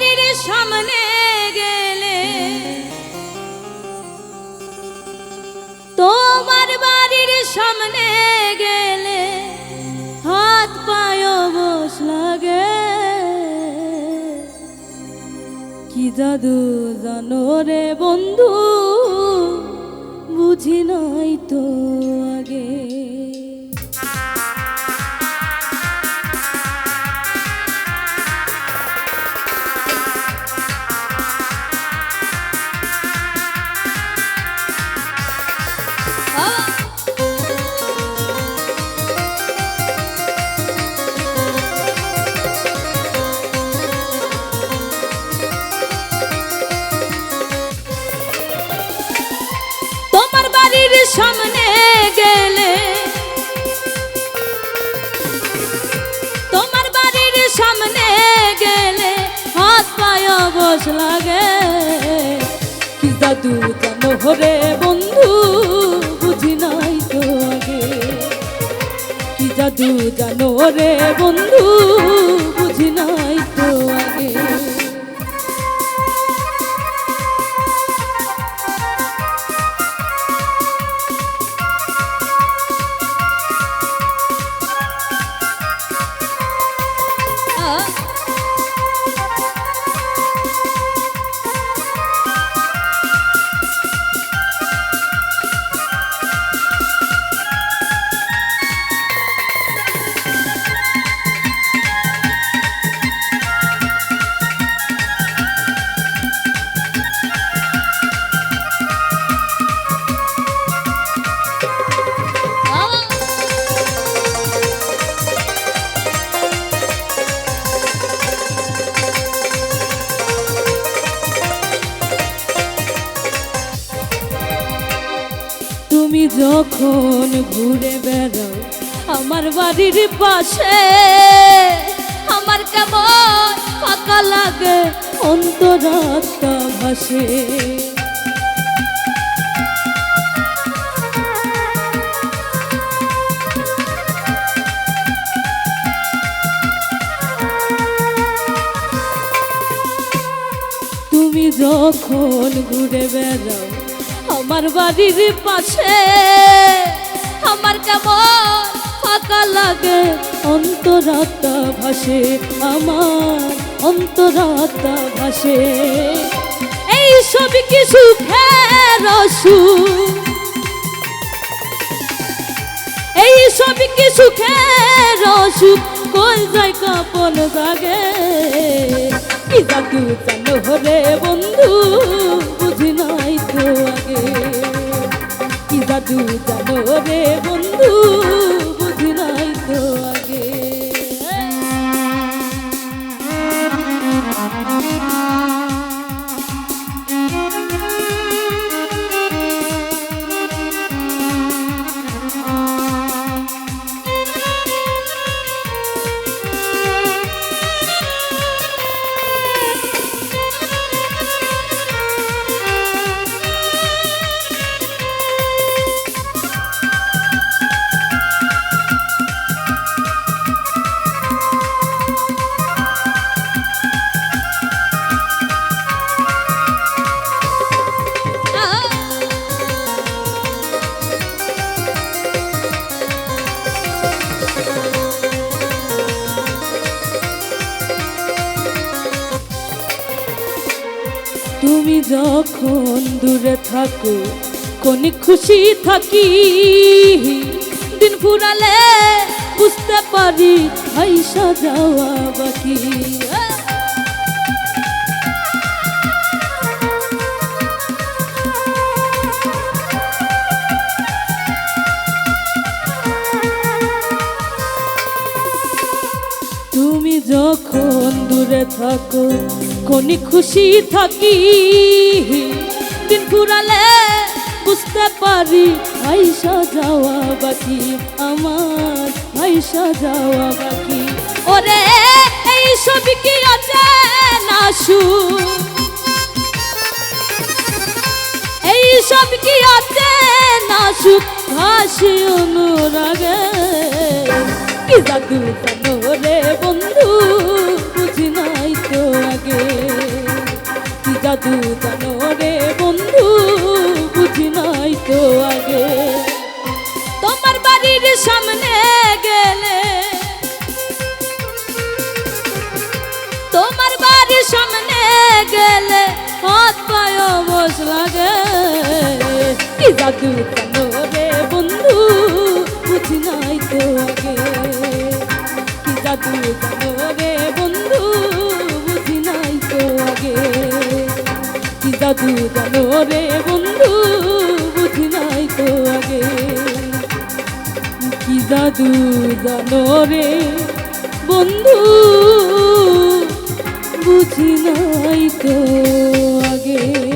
বাড়ির সামনে গেলে তোমার বাড়ির সামনে গেলে হাত পায় বস লাগে। কি জাদু জানো রে বন্ধু, বুঝি নাই তো আগে। সামনে গেলে হাত পায় বস লাগে। কি জাদু জানো হরে বন্ধু, বুঝি নাই তো আগে। কি জাদু জানো রে বন্ধু আ তুমি যখন ঘুরে বেড়াও আমার বাড়ির পাশে, আমার কেমন ফাঁকা লাগে অন্তরাত্মা ভাসে। তুমি যখন ঘুরে বেড়াও আমার বাড়ির পাশে। আমার কেমন ফাঁকা লাগে, অন্তরাত্মা ভাসে আমার, অন্তরাত্মা ভাসে। এই সব কিছু রসু এই সব কিছু রসু কই যায় কাপন জাগে? কি জাদু জানো হরে বন্ধু? জানো রে বন্ধু। তুমি যখন দূরে থাকো, কোন খুশি থাকি? দিন ফুরালে বুঝতে পারি হাইসা যাওয়া বাকি। তুমি যখন দূরে থাকো কোন খুশি থাকি, দিন ফুরালে বুঝতে পারি ভাইসা যাওয়া বাকি, আমার ভাইসা যাওয়া বাকি। ওরে, এই সব কি আছে? না এই সব কি আছে? না সুখ ভাসি অনুরাগে, কি জাদু জানো সামনে গেলে। তোমার বাড়ির সামনে গেলে হাত পায় বস লাগে। কি জাদু রে বন্ধু, বুঝি নাই তো আগে কি জাদু রে বন্ধু, বুঝি নাই তো আগে কি জাদু জানো রে জাদু জানো রে বন্ধু বুঝি নাই তো আগে।